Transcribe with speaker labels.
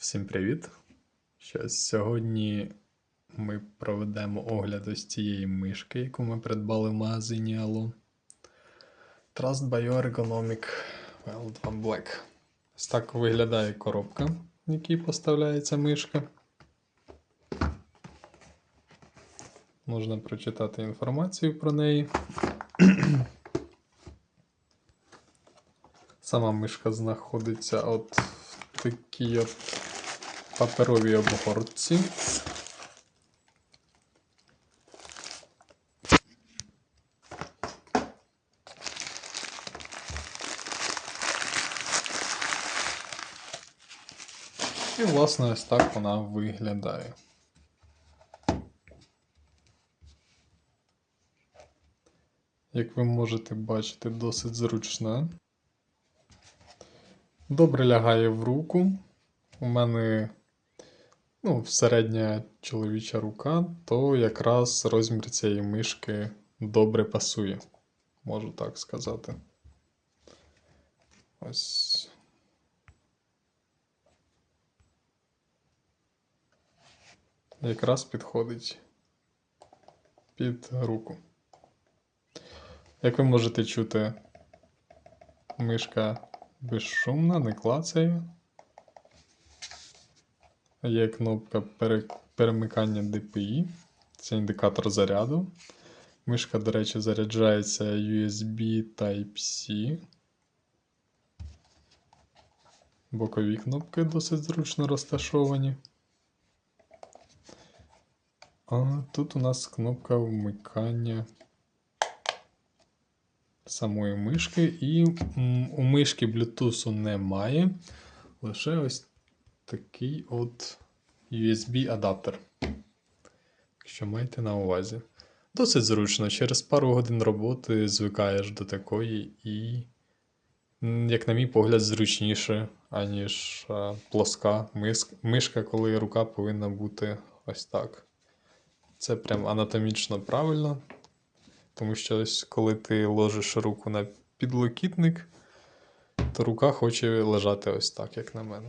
Speaker 1: Всім привіт! Щас сьогодні ми проведемо огляд ось цієї мишки, яку ми придбали в магазині Allo. Trust Bioergonomic L2 Black. Ось так виглядає коробка, в якій поставляється мишка. Можна прочитати інформацію про неї. Сама мишка знаходиться от в такій от паперовій обгортці. І, власне, ось так вона виглядає. Як ви можете бачити, досить зручна. Добре лягає в руку. У мене ну, середня чоловіча рука, то якраз розмір цієї мишки добре пасує, можу так сказати. Ось. Якраз підходить під руку. Як ви можете чути, мишка безшумна, не клацає. Є кнопка перемикання DPI, це індикатор заряду. Мишка, до речі, заряджається USB Type-C. Бокові кнопки досить зручно розташовані. А тут у нас кнопка вмикання самої мишки, і у мишки Bluetooth немає. Лише ось такий от USB-адаптер. Якщо маєте на увазі. Досить зручно. Через пару годин роботи звикаєш до такої і, як на мій погляд, зручніше, аніж плоска мишка, коли рука повинна бути ось так. Це прям анатомічно правильно. Тому що ось коли ти ложиш руку на підлокітник, то рука хоче лежати ось так, як на мене.